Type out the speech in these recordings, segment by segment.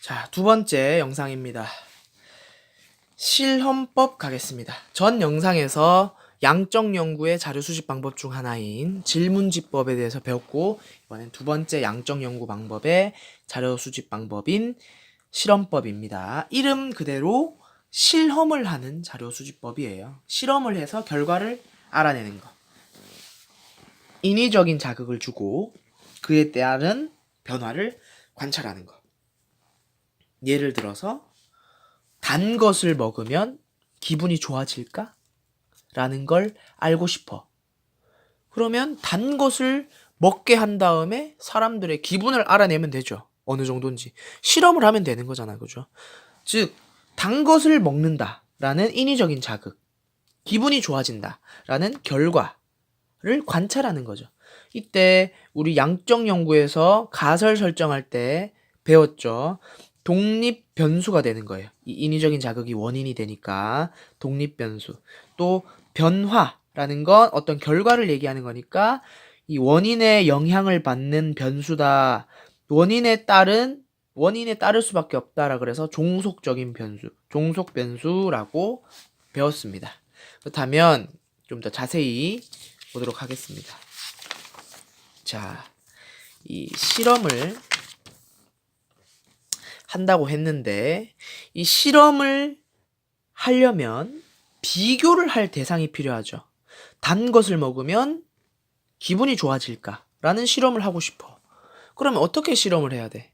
자, 두 번째 영상입니다. 실험법 가겠습니다. 전 영상에서 양적 연구의 자료 수집 방법 중 하나인 질문지법에 대해서 배웠고, 이번엔 두 번째 양적 연구 방법의 자료 수집 방법인 실험법입니다. 이름 그대로 실험을 하는 자료 수집법이에요. 실험을 해서 결과를 알아내는 거. 인위적인 자극을 주고 그에 따른 변화를 관찰하는 거. 예를 들어서 단 것을 먹으면 기분이 좋아질까? 라는 걸 알고 싶어. 그러면 단 것을 먹게 한 다음에 사람들의 기분을 알아내면 되죠. 어느 정도인지. 실험을 하면 되는 거잖아. 그죠? 즉, 단 것을 먹는다. 라는 인위적인 자극. 기분이 좋아진다. 라는 결과를 관찰하는 거죠. 이때 우리 양적 연구에서 가설 설정할 때 배웠죠. 독립 변수가 되는 거예요. 이 인위적인 자극이 원인이 되니까 독립 변수. 또 변화라는 건 어떤 결과를 얘기하는 거니까 이 원인의 영향을 받는 변수다. 원인에 따른 원인에 따를 수밖에 없다라 그래서 종속적인 변수, 종속 변수라고 배웠습니다. 그렇다면 좀 더 자세히 보도록 하겠습니다. 자, 이 실험을 한다고 했는데 이 실험을 하려면 비교를 할 대상이 필요하죠. 단 것을 먹으면 기분이 좋아질까? 라는 실험을 하고 싶어. 그러면 어떻게 실험을 해야 돼?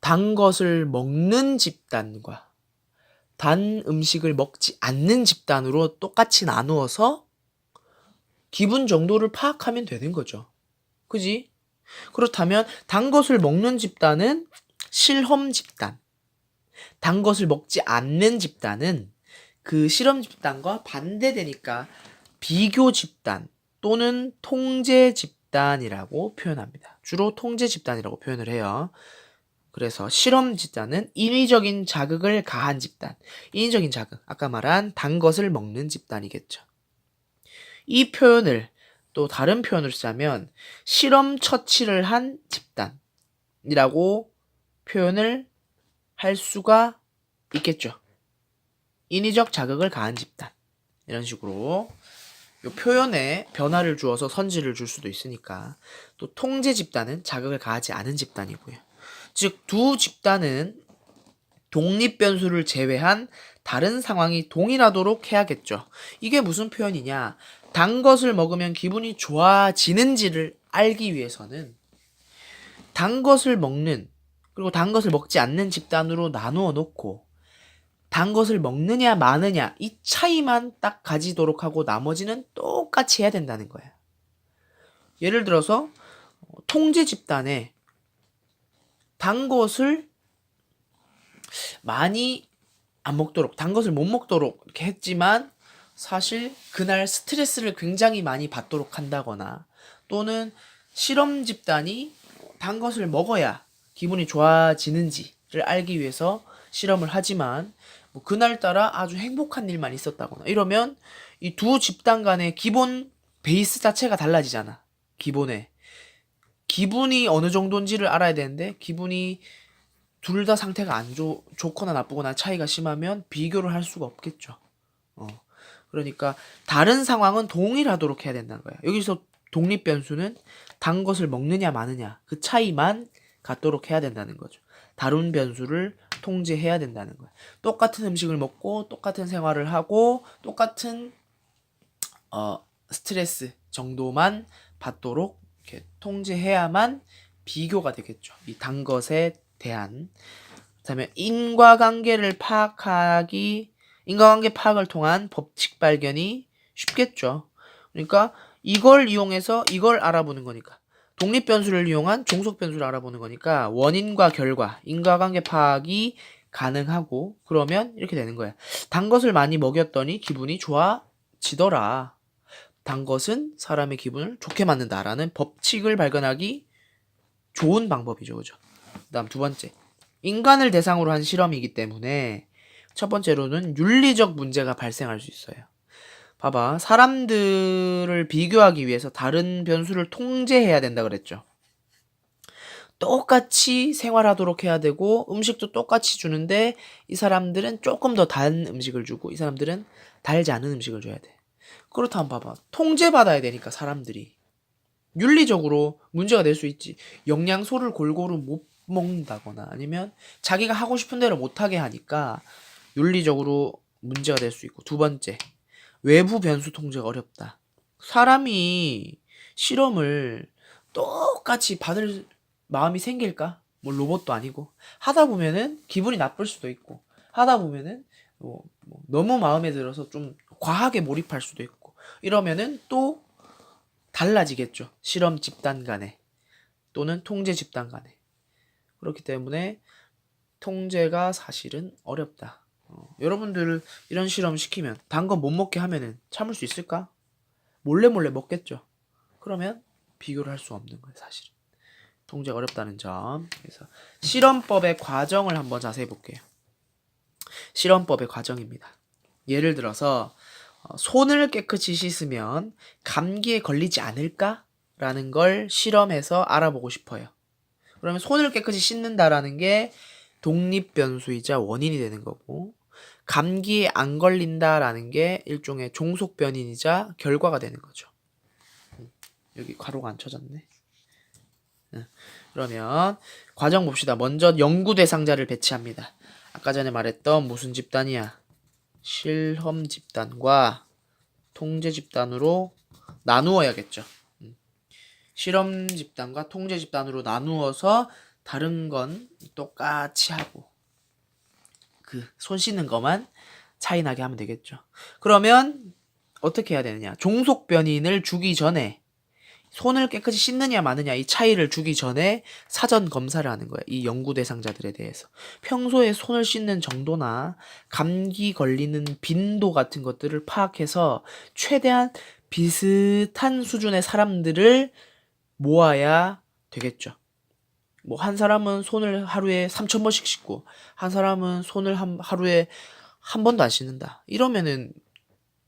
단 것을 먹는 집단과 단 음식을 먹지 않는 집단으로 똑같이 나누어서 기분 정도를 파악하면 되는 거죠. 그지? 그렇다면 단 것을 먹는 집단은 실험 집단. 단 것을 먹지 않는 집단은 그 실험 집단과 반대되니까 비교 집단 또는 통제 집단이라고 표현합니다. 주로 통제 집단이라고 표현을 해요. 그래서 실험 집단은 인위적인 자극을 가한 집단. 인위적인 자극. 아까 말한 단 것을 먹는 집단이겠죠. 이 표현을 또 다른 표현을 쓰자면 실험 처치를 한 집단이라고 표현을 할 수가 있겠죠. 인위적 자극을 가한 집단. 이런 식으로 이 표현에 변화를 주어서 선지를 줄 수도 있으니까 또 통제 집단은 자극을 가하지 않은 집단이고요. 즉 두 집단은 독립 변수를 제외한 다른 상황이 동일하도록 해야겠죠. 이게 무슨 표현이냐? 단 것을 먹으면 기분이 좋아지는지를 알기 위해서는 단 것을 먹는 그리고 단 것을 먹지 않는 집단으로 나누어 놓고 단 것을 먹느냐 마느냐 이 차이만 딱 가지도록 하고 나머지는 똑같이 해야 된다는 거예요. 예를 들어서 어, 통제 집단에 단 것을 많이 안 먹도록 단 것을 못 먹도록 이렇게 했지만 사실 그날 스트레스를 굉장히 많이 받도록 한다거나 또는 실험 집단이 단 것을 먹어야 기분이 좋아지는지를 알기 위해서 실험을 하지만 뭐 그날따라 아주 행복한 일만 있었다거나 이러면 이 두 집단 간의 기본 베이스 자체가 달라지잖아. 기본에. 기분이 어느 정도인지를 알아야 되는데 기분이 둘 다 상태가 안 좋, 좋거나 나쁘거나 차이가 심하면 비교를 할 수가 없겠죠. 어. 그러니까 다른 상황은 동일하도록 해야 된다는 거야. 여기서 독립 변수는 단 것을 먹느냐 마느냐 그 차이만 갖도록 해야 된다는 거죠. 다른 변수를 통제해야 된다는 거야. 똑같은 음식을 먹고 똑같은 생활을 하고 똑같은 어 스트레스 정도만 받도록 이렇게 통제해야만 비교가 되겠죠. 이 단 것에 대한 그다음에 인과관계를 파악하기 인과관계 파악을 통한 법칙 발견이 쉽겠죠. 그러니까 이걸 이용해서 이걸 알아보는 거니까 독립 변수를 이용한 종속 변수를 알아보는 거니까 원인과 결과 인과관계 파악이 가능하고 그러면 이렇게 되는 거야. 단 것을 많이 먹였더니 기분이 좋아지더라. 단 것은 사람의 기분을 좋게 만든다라는 법칙을 발견하기 좋은 방법이죠. 그죠? 그다음 두 번째. 인간을 대상으로 한 실험이기 때문에 첫 번째로는 윤리적 문제가 발생할 수 있어요. 봐봐. 사람들을 비교하기 위해서 다른 변수를 통제해야 된다 그랬죠. 똑같이 생활하도록 해야 되고 음식도 똑같이 주는데 이 사람들은 조금 더 단 음식을 주고 이 사람들은 달지 않은 음식을 줘야 돼. 그렇다면 봐봐. 통제받아야 되니까 사람들이 윤리적으로 문제가 될 수 있지. 영양소를 골고루 못 먹는다거나 아니면 자기가 하고 싶은 대로 못하게 하니까 윤리적으로 문제가 될 수 있고 두 번째 외부 변수 통제가 어렵다. 사람이 실험을 똑같이 받을 마음이 생길까? 뭐 로봇도 아니고 하다 보면은 기분이 나쁠 수도 있고 하다 보면은 뭐, 뭐 너무 마음에 들어서 좀 과하게 몰입할 수도 있고 이러면은 또 달라지겠죠. 실험 집단 간에 또는 통제 집단 간에 그렇기 때문에 통제가 사실은 어렵다. 어, 여러분들 이런 실험 시키면 단거못 먹게 하면은 참을 수 있을까? 몰래 몰래 먹겠죠. 그러면 비교를 할 수 없는 거예요, 사실은. 통제가 어렵다는 점. 그래서 실험법의 과정을 한번 자세히 볼게요. 실험법의 과정입니다. 예를 들어서 어, 손을 깨끗이 씻으면 감기에 걸리지 않을까라는 걸 실험해서 알아보고 싶어요. 그러면 손을 깨끗이 씻는다라는 게 독립 변수이자 원인이 되는 거고 감기에 안 걸린다라는 게 일종의 종속 변인이자 결과가 되는 거죠. 음, 여기 괄호가 안 쳐졌네. 음, 그러면 과정 봅시다. 먼저 연구 대상자를 배치합니다. 아까 전에 말했던 무슨 집단이야? 실험 집단과 통제 집단으로 나누어야겠죠. 음. 실험 집단과 통제 집단으로 나누어서 다른 건 똑같이 하고 그 손 씻는 것만 차이 나게 하면 되겠죠. 그러면 어떻게 해야 되느냐? 종속 변인을 주기 전에 손을 깨끗이 씻느냐 마느냐 이 차이를 주기 전에 사전 검사를 하는 거예요. 이 연구 대상자들에 대해서. 평소에 손을 씻는 정도나 감기 걸리는 빈도 같은 것들을 파악해서 최대한 비슷한 수준의 사람들을 모아야 되겠죠. 뭐 한 사람은 손을 하루에 3,000번씩 씻고 한 사람은 손을 한, 하루에 한 번도 안 씻는다. 이러면은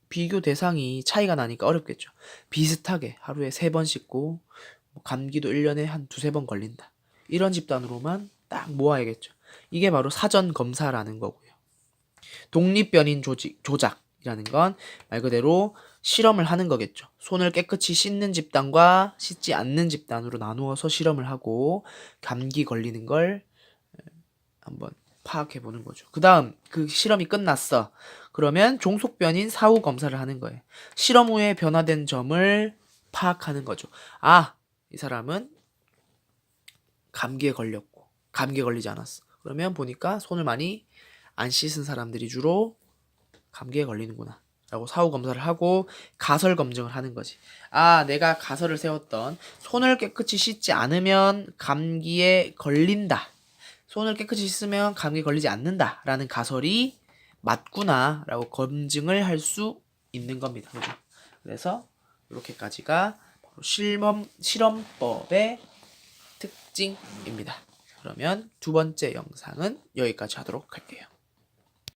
비교 대상이 차이가 나니까 어렵겠죠. 비슷하게 하루에 세 번 씻고 뭐 감기도 1년에 한 두세 번 걸린다. 이런 집단으로만 딱 모아야겠죠. 이게 바로 사전 검사라는 거고요. 독립변인 조직, 조작이라는 건 말 그대로 실험을 하는 거겠죠. 손을 깨끗이 씻는 집단과 씻지 않는 집단으로 나누어서 실험을 하고 감기 걸리는 걸 한번 파악해 보는 거죠. 그 다음 그 실험이 끝났어. 그러면 종속변인 사후 검사를 하는 거예요. 실험 후에 변화된 점을 파악하는 거죠. 아, 이 사람은 감기에 걸렸고 감기에 걸리지 않았어. 그러면 보니까 손을 많이 안 씻은 사람들이 주로 감기에 걸리는구나. 라고 사후 검사를 하고 가설 검증을 하는 거지. 아, 내가 가설을 세웠던 손을 깨끗이 씻지 않으면 감기에 걸린다. 손을 깨끗이 씻으면 감기 걸리지 않는다. 라는 가설이 맞구나. 라고 검증을 할 수 있는 겁니다. 그죠? 그래서 이렇게까지가 실험, 실험법의 특징입니다. 그러면 두 번째 영상은 여기까지 하도록 할게요.